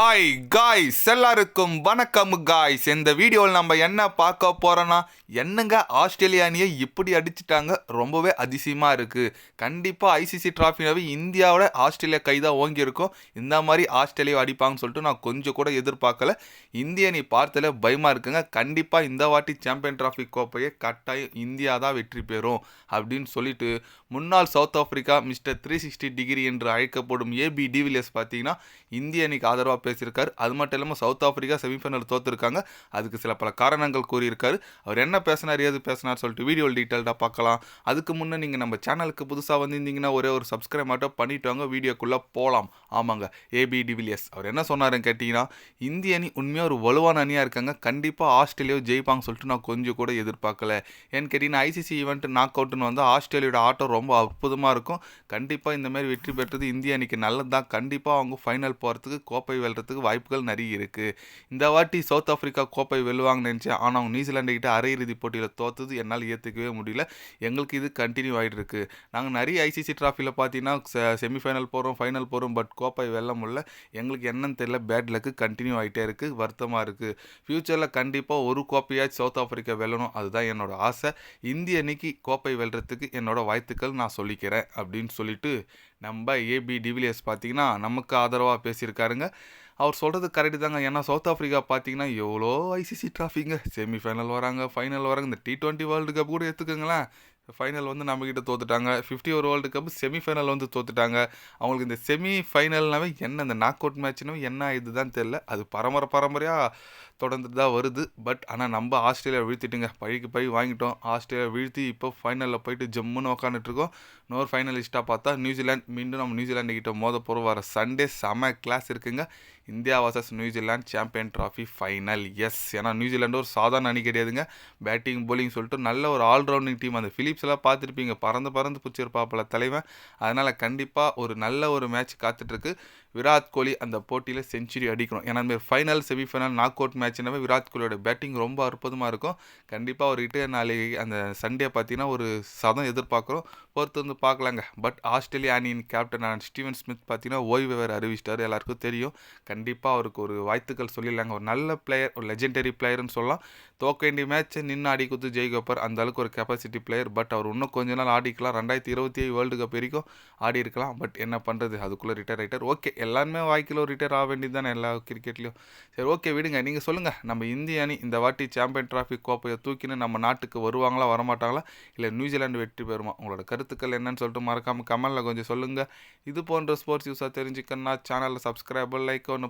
Hi guys எல்லாருக்கும் வணக்கம் guys இந்த வீடியோவில் நம்ம என்ன பார்க்க போகிறோன்னா என்னங்க ஆஸ்திரேலியா அணியை இப்படி அடிச்சிட்டாங்க? ரொம்பவே அதிசயமாக இருக்குது கண்டிப்பாக ஐசிசி ட்ராஃபினாவே இந்தியாவோட ஆஸ்திரேலியா கை தான் ஓங்கியிருக்கும் இந்த மாதிரி ஆஸ்திரேலியா அடிப்பாங்கன்னு சொல்லிட்டு நான் கொஞ்சம் கூட எதிர்பார்க்கல. இந்திய அணி பார்த்தல பயமாக இருக்குங்க. கண்டிப்பாக இந்த வாட்டி சாம்பியன் டிராஃபி கோப்பையை கட்டாயம் இந்தியா தான் வெற்றி பெறும் அப்படின்னு சொல்லிட்டு முன்னாள் South Africa mister three sixty degree என்று அழைக்கப்படும் ஏபி டிவிலியர்ஸ் பார்த்தீங்கன்னா இந்திய அணிக்கு ஆதரவாக பேசியிருக்காரு. அது மட்டும் இல்லாமல் சவுத் ஆஃப்ரிக்கா செமிஃபைனல் தோத்துருக்காங்க. அதுக்கு சில பல காரணங்கள் கூறியிருக்காரு. அவர் என்ன பேசினார் ஏது பேசினார் சொல்லிட்டு வீடியோ டீட்டெயில்டாக பார்க்கலாம். அதுக்கு முன்னே நீங்கள் நம்ம சேனலுக்கு புதுசாக வந்திருந்தீங்கன்னா ஒரே ஒரு சப்ஸ்கிரைப் மட்டும் பண்ணிட்டு வாங்க. வீடியோக்குள்ளே போகலாம் ஆமாங்க ஏபி டிவிலியஸ் அவர் என்ன சொன்னாருன்னு கேட்டிங்கன்னா இந்திய அணி உண்மையாக ஒரு வலுவான அணியாக இருக்காங்க. கண்டிப்பாக ஆஸ்திரேலியாவை ஜெயிப்பாங்க சொல்லிட்டு நான் கொஞ்சம் கூட எதிர்பார்க்கல. ஏன்னு கேட்டிங்கன்னா ஐசிசி ஈவெண்ட் நாக் அவுட்னு வந்து ஆஸ்திரேலியோட ஆட்டம் ரொம்ப அற்புதமாக இருக்கும். கண்டிப்பாக இந்தமாரி வெற்றி பெற்றது இந்திய அணிக்கு நல்லது தான் கண்டிப்பாக அவங்க ஃபைனல் போகிறதுக்கு கோப்பை வெல்றதுக்கு வாய்ப்புகள் நிறைய இருக்குது இந்த வாட்டி சவுத் ஆஃப்ரிக்கா கோப்பை வெல்லுவாங்கன்னு நினச்சேன். ஆனால் அவங்க நியூசிலாண்டு கிட்ட அரையிறுதி போட்டியில் தோத்தது என்னால் ஏற்றுக்கவே முடியல. எங்களுக்கு இது கண்டினியூ ஆகிட்டு இருக்குது நாங்கள் நிறைய ஐசிசி ட்ராஃபியில் பார்த்தீங்கன்னா செமிஃபைனல் போகிறோம் ஃபைனல் போகிறோம் பட் கோப்பை வெல்ல முடியல. எங்களுக்கு என்னன்னு தெரியல. பேட் லக்கு கண்டினியூ ஆகிட்டே இருக்குது வருத்தமாக இருக்குது ஃப்யூச்சரில் கண்டிப்பாக ஒரு கோப்பையாச்சும் சவுத் ஆஃப்ரிக்கா வெல்லணும். அதுதான் என்னோடய ஆசை. இந்திய அன்னைக்கு கோப்பை வெல்றதுக்கு என்னோடய வாழ்த்துக்கள் நான் சொல்லிக்கிறேன் அப்படின்னு சொல்லிட்டு நம்ம ஏபி டிவிலியர்ஸ் பார்த்தீங்கன்னா நமக்கு ஆதரவாக பேசியிருக்காருங்க. அவர் சொல்கிறது கரெக்டு தாங்க. ஏன்னா சவுத் ஆஃப்ரிக்கா பார்த்தீங்கன்னா எவ்வளோ ஐசிசி ட்ராஃபிங்க செமிஃபைனல் வராங்க ஃபைனல் வராங்க. இந்த டி டுவெண்ட்டி வேர்ல்டு கப் கூட எடுத்துக்கோங்களேன். ஃபைனல் வந்து நம்மக்கிட்ட தோத்துட்டாங்க. ஃபிஃப்டி ஒரு வேர்ல்டு கப் செமிஃபைனல் வந்து தோத்துட்டாங்க. அவங்களுக்கு இந்த செமி ஃபைனல்னாவே என்ன இந்த நாக் அவுட் மேட்ச்னாவே என்ன இதுதான் தெரில அது பரம்பரை பரம்பரையாக தொடர்ந்து தான் வருது. பட் ஆனால் நம்ம ஆஸ்திரேலியா வீழ்த்திட்டுங்க. பழிக்கு பழி வாங்கிட்டோம். ஆஸ்திரேலியா வீழ்த்தி இப்போ ஃபைனலில் போயிட்டு ஜம்முன்னு உக்காந்துட்ருக்கோம் இன்னொரு ஃபைனலிஸ்ட்டாக பார்த்தா நியூசிலாந்து. மீண்டும் நம்ம நியூசிலாண்டு கிட்ட மோத போகிற வர சண்டே செம கிளாஸ் இருக்குங்க. India versus New Zealand champion trophy final yes ஏன்னா நியூசிலாண்டு ஒரு சாதாரண அணி கிடையாதுங்க. பேட்டிங் போலிங் சொல்லிட்டு நல்ல ஒரு ஆல்ரவுண்டிங் டீம் அந்த ஃபிலிப்ஸ் எல்லாம் பார்த்துருப்பீங்க. பறந்து பறந்து பிடிச்சிருப்பாப்பில் தலைவன். அதனால் கண்டிப்பாக ஒரு நல்ல ஒரு மேட்ச் காத்துட்ருக்கு. விராட் கோலி அந்த போட்டியில் செஞ்சுரி அடிக்கணும். ஏன்னா அந்த ஃபைனல் செமிஃபைனல் நாக் அவுட் மேட்ச்னாவே விராட் கோலியோட பேட்டிங் ரொம்ப அற்புதமாக இருக்கும். கண்டிப்பாக ஒரு இட்டு நாளைக்கு அந்த சண்டே பார்த்தீங்கன்னா ஒரு சதம் எதிர்பார்க்குறோம். பொறுத்து வந்து பார்க்கலாங்க. பட் ஆஸ்திரேலியா அணியின் கேப்டன் ஸ்டீவன் ஸ்மித் பார்த்தீங்கன்னா ஓய்வு வேறு அறிவிச்சிட்டாரு. எல்லாருக்கும் தெரியும். கண்டிப்பாக அவருக்கு ஒரு வாழ்த்துக்கள் சொல்லிடலாங்க. ஒரு நல்ல பிளேயர் ஒரு லெஜெண்டரி பிளேயர்னு சொல்லலாம். தோக்க வேண்டிய மேட்ச்சை நின்று ஆடி குத்து ஜெயிக்கப்பார் அந்த அளவுக்கு ஒரு கெப்பாசிட்டி பிளேயர் பட் அவர் இன்னும் கொஞ்ச நாள் ஆடிக்கலாம். ரெண்டாயிரத்தி இருபத்தி ஏழு வேர்ல்டு கப் வரைக்கும் ஆடி இருக்கலாம். பட் என்ன பண்ணுறது அதுக்குள்ளே ரிட்டையர் ஆகிட்டார் ஓகே எல்லாருமே வாய்க்கில் ஒரு ரிட்டையர் ஆக வேண்டியது தானே எல்லா கிரிக்கெட்லையும் சரி ஓகே விடுங்க. நீங்கள் சொல்லுங்கள் நம்ம இந்திய அணி இந்த வாட்டி சாம்பியன் டிராஃபி கோப்பையை தூக்கின்னு நம்ம நாட்டுக்கு வருவாங்களா வரமாட்டாங்களா? இல்லை நியூசிலாந்து வெற்றி பெறுமா? உங்களோட கருத்துக்கள் என்னன்னு சொல்லிட்டு மறக்காமல் கமெண்டில் கொஞ்சம் சொல்லுங்கள் இது போன்ற ஸ்போர்ட்ஸ் யூஸாக தெரிஞ்சுக்கணும்னா சேனலில் சப்ஸ்கிரைபர் லைக் ஒன்று